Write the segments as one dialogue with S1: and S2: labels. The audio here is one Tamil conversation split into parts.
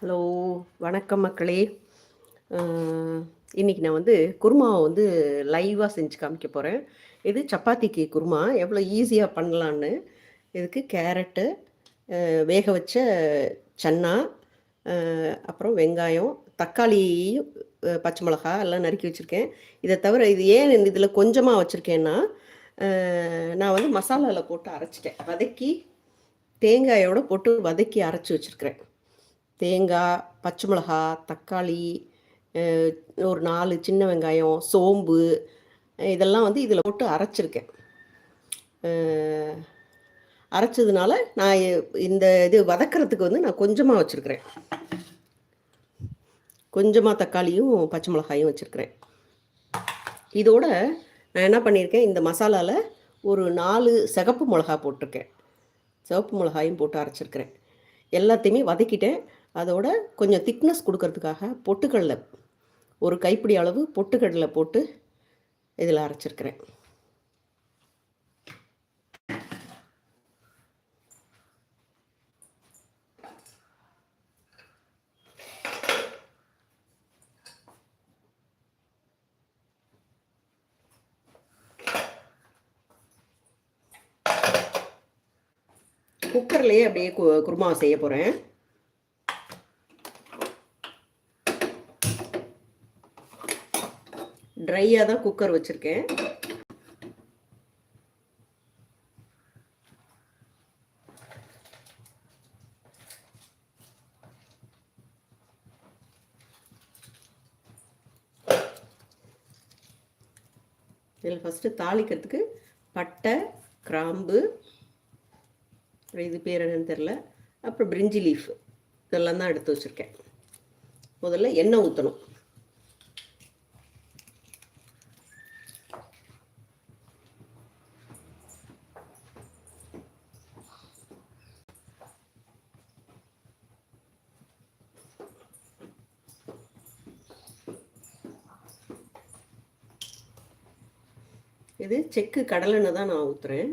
S1: ஹலோ வணக்கம் மக்களே. இன்றைக்கி நான் வந்து குருமாவை வந்து லைவாக செஞ்சு காமிக்க போகிறேன் இது சப்பாத்திக்கு குருமா. எவ்வளோ ஈஸியாக பண்ணலான்னு இதுக்கு கேரட்டு வேக வச்ச சன்னா அப்புறம் வெங்காயம் தக்காளி பச்சை மிளகா எல்லாம் நறுக்கி வச்சுருக்கேன். இதை தவிர இது ஏன் இதில் கொஞ்சமாக வச்சுருக்கேன்னா நான் வந்து மசாலாவில் போட்டு அரைச்சிட்டேன். வதக்கி தேங்காயோடு போட்டு வதக்கி அரைச்சி வச்சுருக்கிறேன். தேங்காய் பச்சை மிளகா தக்காளி ஒரு நாலு சின்ன வெங்காயம் சோம்பு இதெல்லாம் வந்து இதில் போட்டு அரைச்சிருக்கேன். அரைச்சதுனால நான் இந்த இது வதக்கிறதுக்கு வந்து நான் கொஞ்சமாக வச்சுருக்கிறேன். கொஞ்சமாக தக்காளியும் பச்சை மிளகாயும் வச்சுருக்கிறேன். இதோட நான் என்ன பண்ணியிருக்கேன் இந்த மசாலாவில் ஒரு நாலு சிகப்பு மிளகா போட்டிருக்கேன். சிவப்பு மிளகாயும் போட்டு அரைச்சிருக்கிறேன். எல்லாத்தையுமே வதக்கிட்டேன். அதோட கொஞ்சம் திக்னஸ் கொடுக்கறதுக்காக பொட்டுக்கடலை ஒரு கைப்பிடி அளவு பொட்டுக்கடலை போட்டு இதில் அரைச்சிருக்கிறேன். குக்கர்லேயே அப்படியே கு குருமா செய்ய போகிறேன் ட்ரையாக தான் குக்கர் வச்சுருக்கேன். இதில் ஃபஸ்ட்டு தாளிக்கிறதுக்கு பட்டை கிராம்பு இது பேர் என்னன்னு தெரில அப்புறம் பிரிஞ்சி லீஃப் இதெல்லாம் தான் எடுத்து வச்சுருக்கேன். முதல்ல எண்ணெய் ஊற்றணும் இது செக்கு கடலெண்ணெய் தான் நான் ஊற்றுறேன்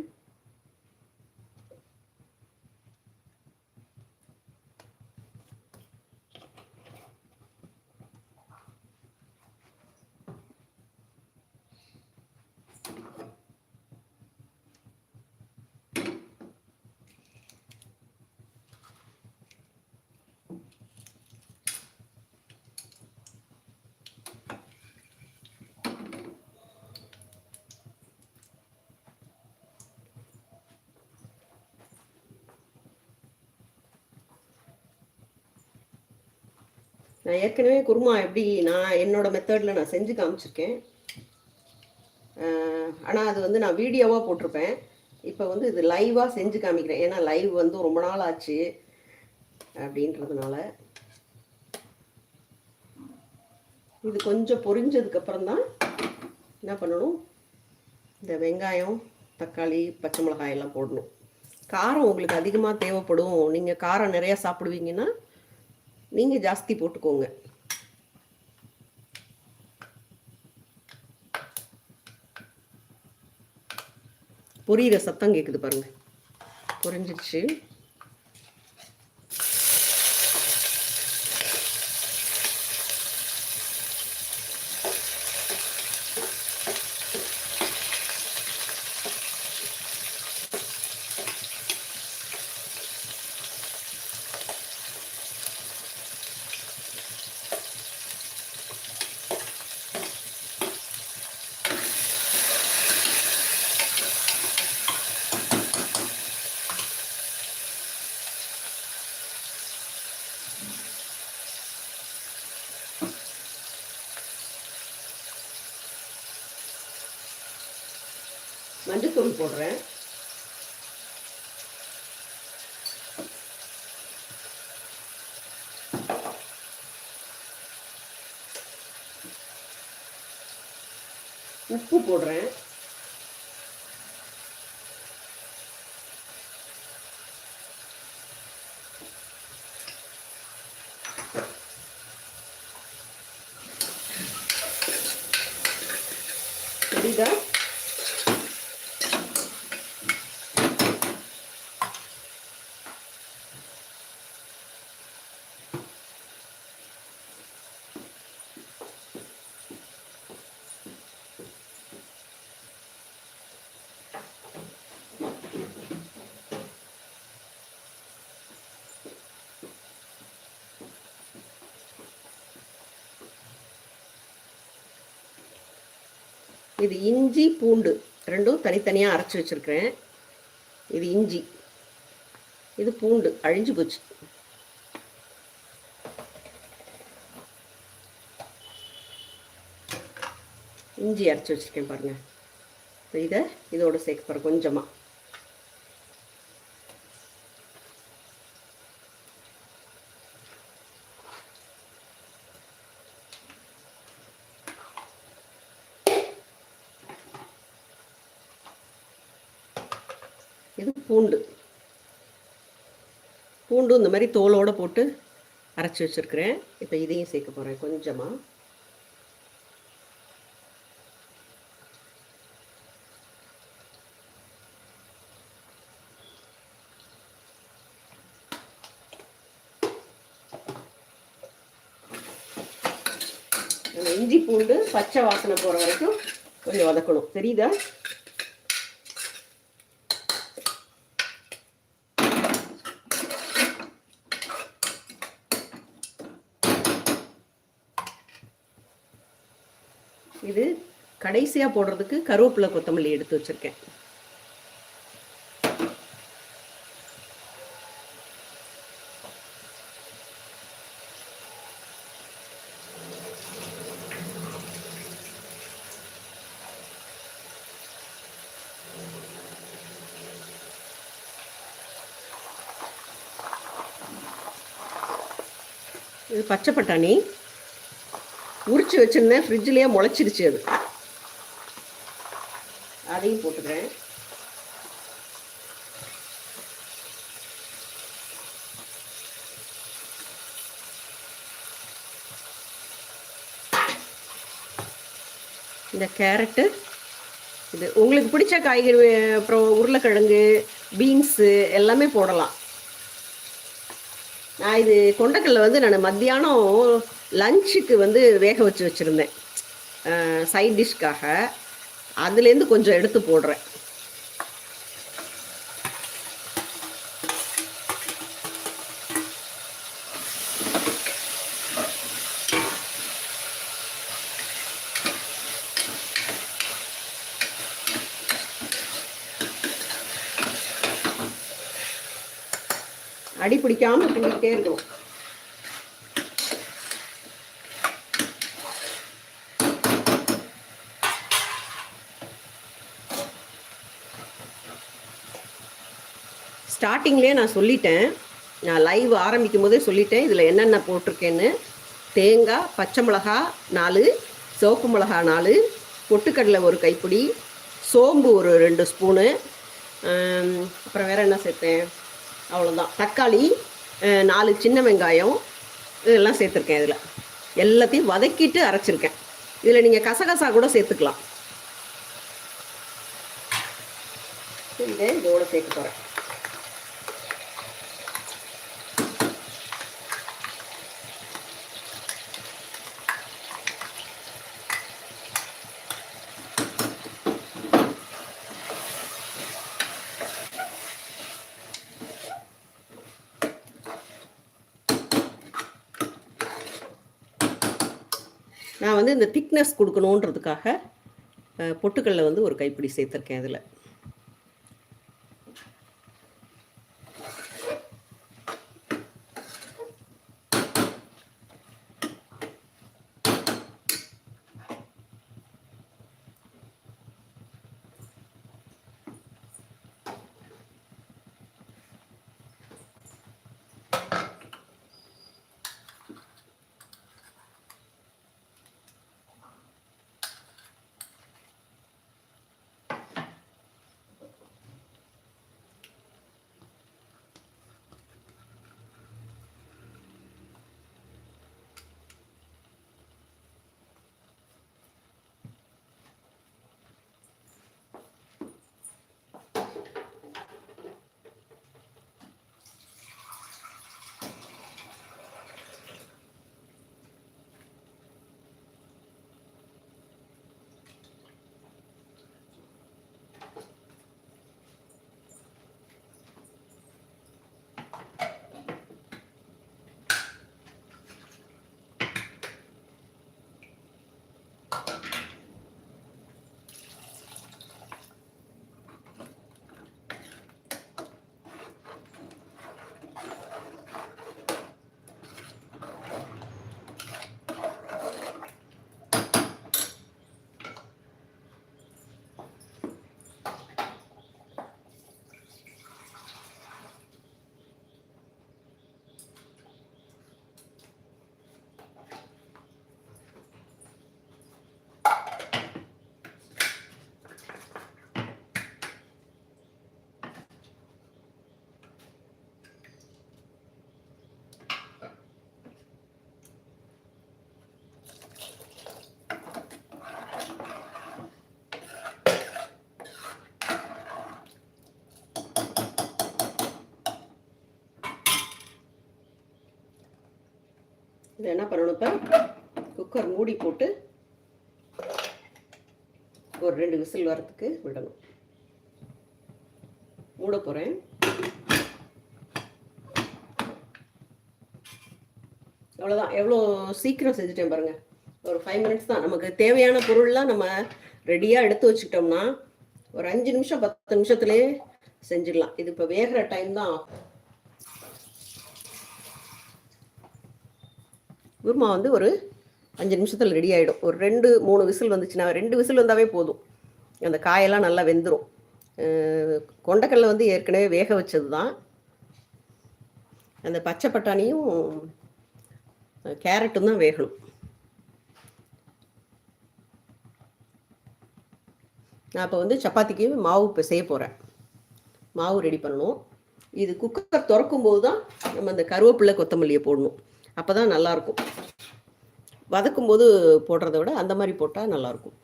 S1: நான் ஏற்கனவே குருமா எப்படி நான் என்னோட மெத்தடில் நான் செஞ்சு காமிச்சிருக்கேன். ஆனால் அது வந்து நான் வீடியோவாக போட்டிருப்பேன். இப்போ வந்து இது லைவாக செஞ்சு காமிக்கிறேன். ஏன்னா லைவ் வந்து ரொம்ப நாள் ஆச்சு அப்படின்றதுனால. இது கொஞ்சம் பொரிஞ்சதுக்கப்புறம் தான் என்ன பண்ணணும்? இந்த வெங்காயம் தக்காளி பச்சை மிளகாய் எல்லாம் போடணும். காரம் உங்களுக்கு அதிகமாக தேவைப்படும். நீங்கள் காரம் நிறையா சாப்பிடுவீங்கன்னா நீங்கள் ஜாஸ்தி போட்டுக்கோங்க. பொரியிற சத்தம் கேட்குது பாருங்க. குறைஞ்சிடுச்சு போடுறேன். உப்பு போடுறேன் தெரியுதா இது இஞ்சி பூண்டு ரெண்டும் தனித்தனியாக அரைச்சி வச்சுருக்கிறேன். இது இஞ்சி. இது பூண்டு. அழிஞ்சு போச்சு. இஞ்சி அரைச்சி வச்சுருக்கேன் பாருங்கள் இப்போ இதை இதோடு சேர்க்க போகிறேன் கொஞ்சமாக இது பூண்டு பூண்டு இந்த மாதிரி தோலோடு போட்டு அரைச்சி வச்சுருக்கிறேன். இப்போ இதையும் சேர்க்க போகிறேன் கொஞ்சமாக இஞ்சி பூண்டு பச்சை வாசனை போகிற வரைக்கும் கொஞ்சம் வதக்கணும். தெரியுதா இது கடைசியாக போடுறதுக்கு கருவேப்பிலை கொத்தமல்லி எடுத்து வச்சுருக்கேன். இது பச்சை பட்டாணி. உரிச்சு வச்சுருந்தேன். ஃப்ரிட்ஜ்லேயே முளைச்சிருச்சு அது. அதையும் போட்டுக்கிறேன். இந்த கேரட்டு இது உங்களுக்கு பிடிச்ச காய்கறி அப்புறம் உருளைக்கிழங்கு பீன்ஸு எல்லாமே போடலாம். நான் இது கொண்டக்கல்ல வந்து நான் மத்தியானம் லஞ்சுக்கு வந்து வேக வச்சு வச்சுருந்தேன். சைட் டிஷ்க்காக அதுலேருந்து கொஞ்சம் எடுத்து போடுறேன். அடி பிடிக்காம கிண்டிக்கிட்டே இருக்கணும். ஸ்டார்டிங்லேயே நான் சொல்லிட்டேன். நான் லைவ் ஆரம்பிக்கும் போதே சொல்லிட்டேன். இதில் என்னென்ன போட்டிருக்கேன்னு. தேங்காய் பச்சை மிளகா நாலு சிவப்பு மிளகா நாலு பொட்டுக்கடலை ஒரு கைப்பிடி சோம்பு ஒரு ரெண்டு ஸ்பூனு அப்புறம் வேறு என்ன சேர்த்தேன்? அவ்வளோதான் தக்காளி நாலு சின்ன வெங்காயம் இதெல்லாம் சேர்த்துருக்கேன் இதில். எல்லாத்தையும் வதக்கிட்டு அரைச்சிருக்கேன். இதில் நீங்கள் கசகசா கூட சேர்த்துக்கலாம். இதை இதோடு சேர்க்க போகிறேன் வந்து இந்த திக்னஸ் கொடுக்கணுன்றதுக்காக பொட்டுக்கல்ல வந்து ஒரு கைப்பிடி சேர்த்துருக்கேன் இதில். என்ன பண்ணணும் இப்போ? குக்கர் மூடி போட்டு ஒரு ரெண்டு விசில் வரத்துக்கு விடணும். மூட போகிறேன் அவ்வளோதான் எவ்வளோ சீக்கிரம் செஞ்சுட்டேன் பாருங்கள் ஒரு ஃபைவ் மினிட்ஸ் தான். நமக்கு தேவையான பொருள்லாம் நம்ம ரெடியாக எடுத்து வச்சுக்கிட்டோம்னா ஒரு அஞ்சு நிமிஷம் பத்து நிமிஷத்துலேயே செஞ்சிடலாம். இது இப்போ வேகிற டைம் தான். ஆகும் குருமா வந்து ஒரு அஞ்சு நிமிஷத்தில் ரெடி ஆகிடும் ஒரு ரெண்டு மூணு விசில் வந்துச்சுன்னா ரெண்டு விசில் வந்தாவே போதும். அந்த காயெல்லாம் நல்லா வெந்துடும் கொண்டக்கடலை வந்து ஏற்கனவே வேக வச்சது தான் அந்த பச்சை பட்டாணியும் கேரட்டும் தான் வேகணும். நான் இப்போ வந்து சப்பாத்திக்கு மாவு இப்போ செய்ய போகிறேன் மாவு ரெடி பண்ணணும். இது குக்கர் திறக்கும்போது தான் நம்ம அந்த கருவேப்பிலை கொத்தமல்லியை போடணும். அப்போ தான் நல்லாயிருக்கும் வதக்கும்போது போடுறத விட அந்த மாதிரி போட்டால் நல்லாயிருக்கும்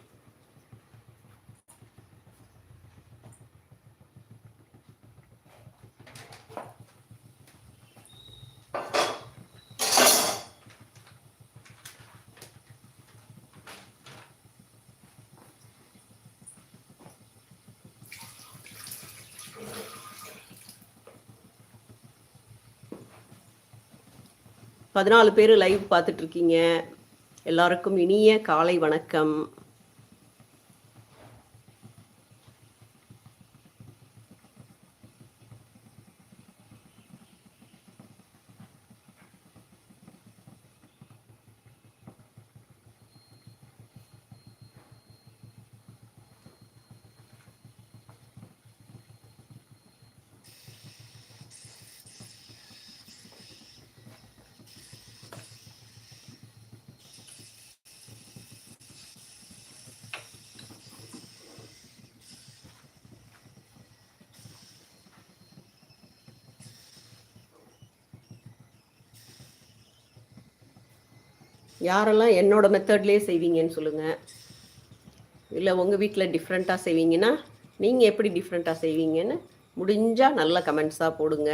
S1: பதினாலு பேர் லைவ் பார்த்துட்ருக்கீங்க எல்லாருக்கும் இனிய காலை வணக்கம். யாரெல்லாம் என்னோட மெத்தட்லேயே செய்வீங்கன்னு சொல்லுங்கள் இல்லை உங்கள் வீட்டில் டிஃப்ரெண்ட்டாக செய்வீங்கன்னா நீங்கள் எப்படி டிஃப்ரெண்ட்டாக செய்வீங்கன்னு முடிஞ்சால் நல்ல கமெண்ட்ஸாக போடுங்க.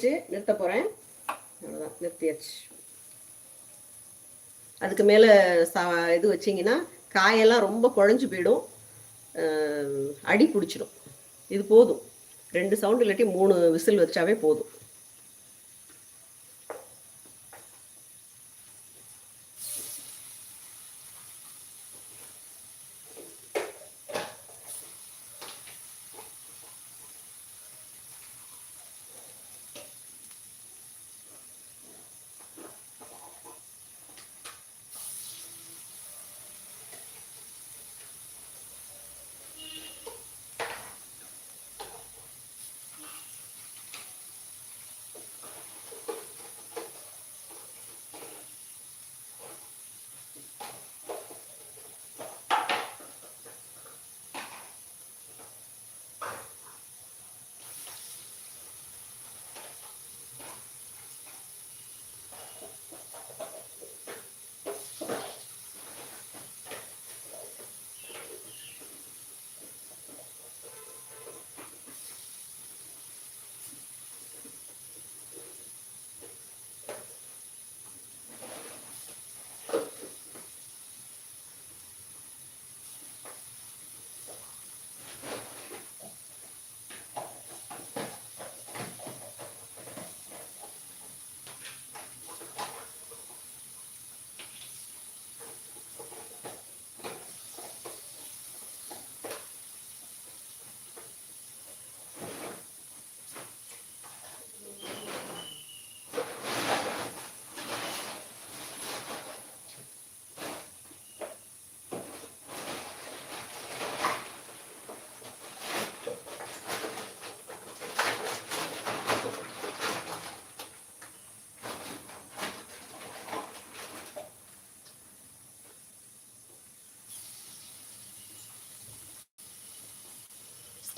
S1: வந்துருச்சு நிறுத்த போகிறேன் அவ்வளோதான் நிறுத்தியாச்சு. அதுக்கு மேலே சா இது வச்சிங்கன்னா காயெல்லாம் ரொம்ப குழஞ்சு போயிடும். அடி பிடிச்சிடும். இது போதும். ரெண்டு சவுண்ட் இல்லாட்டி மூணு விசில் வச்சாவே போதும்.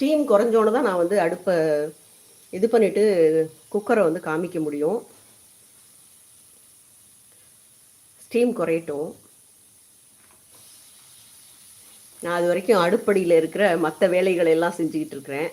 S1: ஸ்டீம் குறைஞ்சோன்னு தான் நான் வந்து அடுப்பை இது பண்ணிவிட்டு குக்கரை வந்து காமிக்க முடியும். ஸ்டீம் குறையட்டும். நான் அது வரைக்கும் அடுப்படியில் இருக்கிற மற்ற வேலைகளை எல்லாம் செஞ்சுக்கிட்டு இருக்கிறேன்.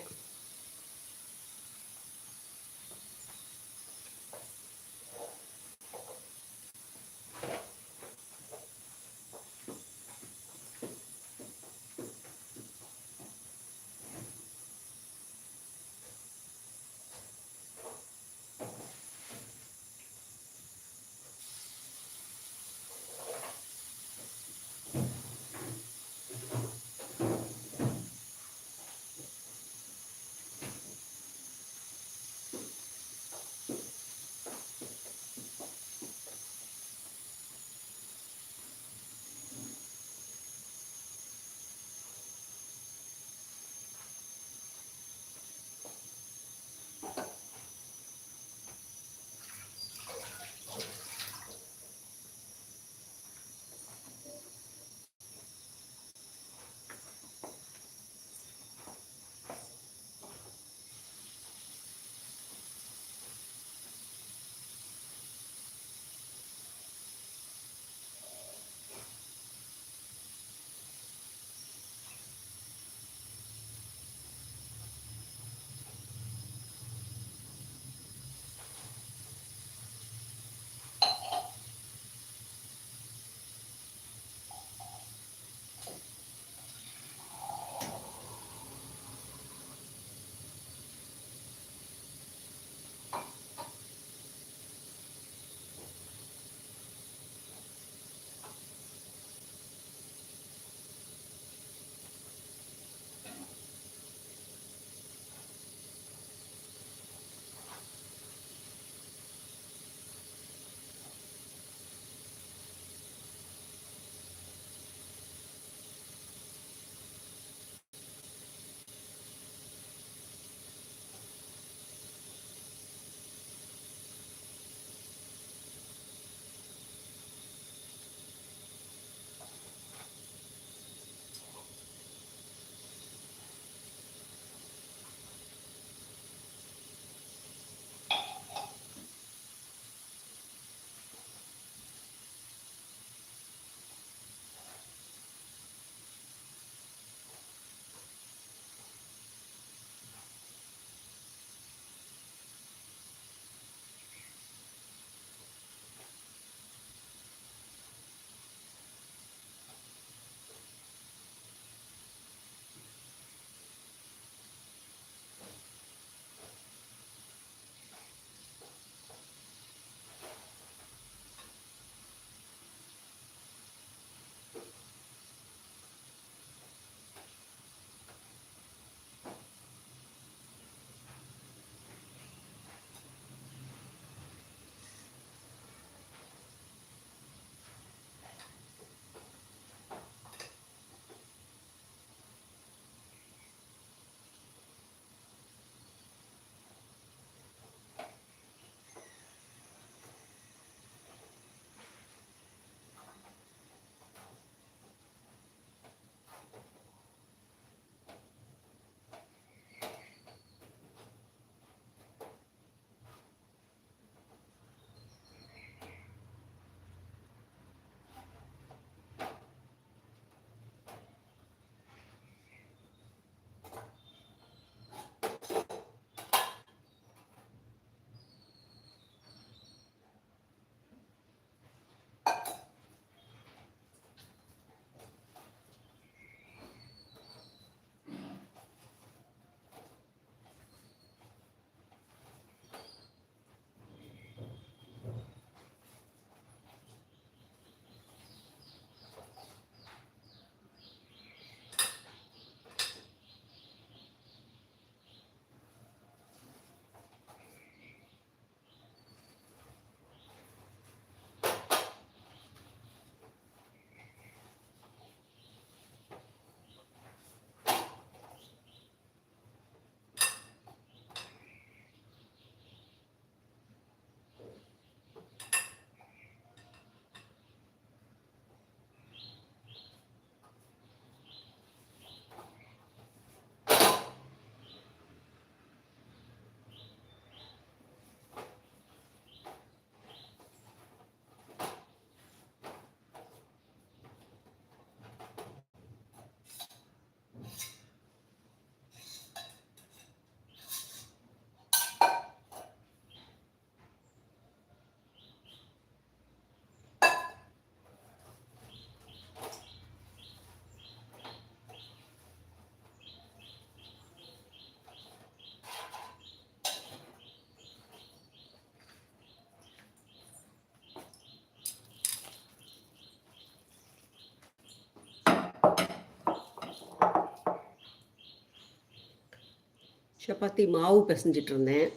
S1: சப்பாத்தி மாவு பிசைஞ்சிட்டு இருந்தேன்.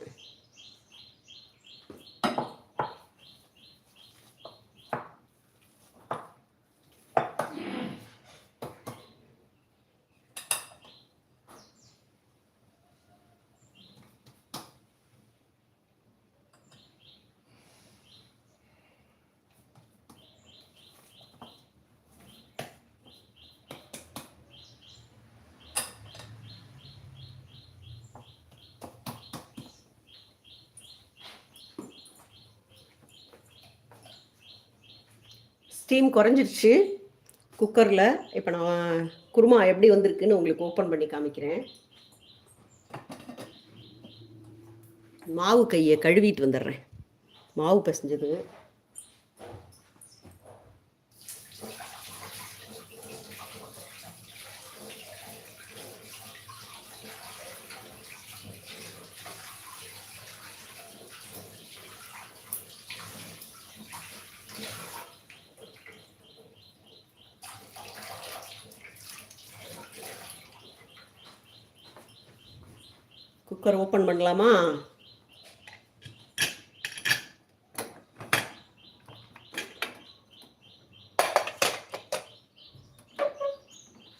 S1: ஸ்டீம் குறைஞ்சிருச்சு. குக்கரில் இப்போ நான் குருமா எப்படி வந்திருக்குன்னு உங்களுக்கு ஓப்பன் பண்ணி காமிக்கிறேன். மாவு கையை கழுவிட்டு வந்துடுறேன். மாவு பிசைஞ்சது குக்கர் ஓப்பன் பண்ணலாமா?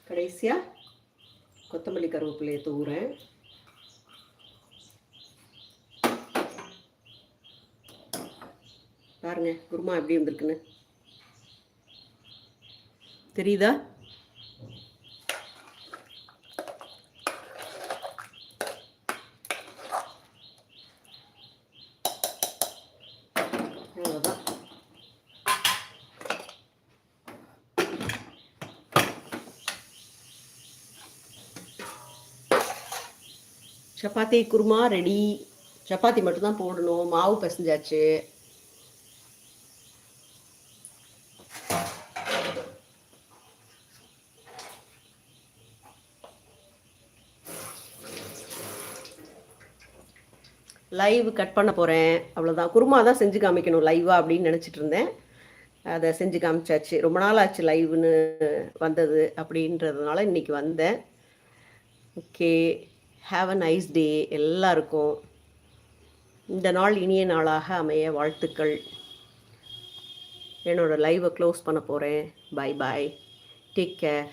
S1: கடைசியாக கொத்தமல்லி கருவேப்பிலையை தூறேன். பாருங்க குருமா எப்படி வந்திருக்குன்னு. தெரியுதா? சப்பாத்தி குருமா ரெடி சப்பாத்தி மட்டும்தான் போடணும். மாவு பசஞ்சாச்சு. லைவ் கட் பண்ண போகிறேன் அவ்வளோதான் குருமா தான் செஞ்சு காமிக்கணும் லைவாக அப்படின்னு நினச்சிட்டு இருந்தேன். அதை செஞ்சு காமிச்சாச்சு. ரொம்ப நாள் ஆச்சு லைவ்னு வந்தது அப்படின்றதுனால இன்றைக்கி வந்தேன். Okay have a nice day எல்லாருக்கும். இந்த நாள் இனிய நாளாக அமைய வாழ்த்துக்கள். என்னோடய லைவை க்ளோஸ் பண்ண போகிறேன் பை பாய் டேக் கேர்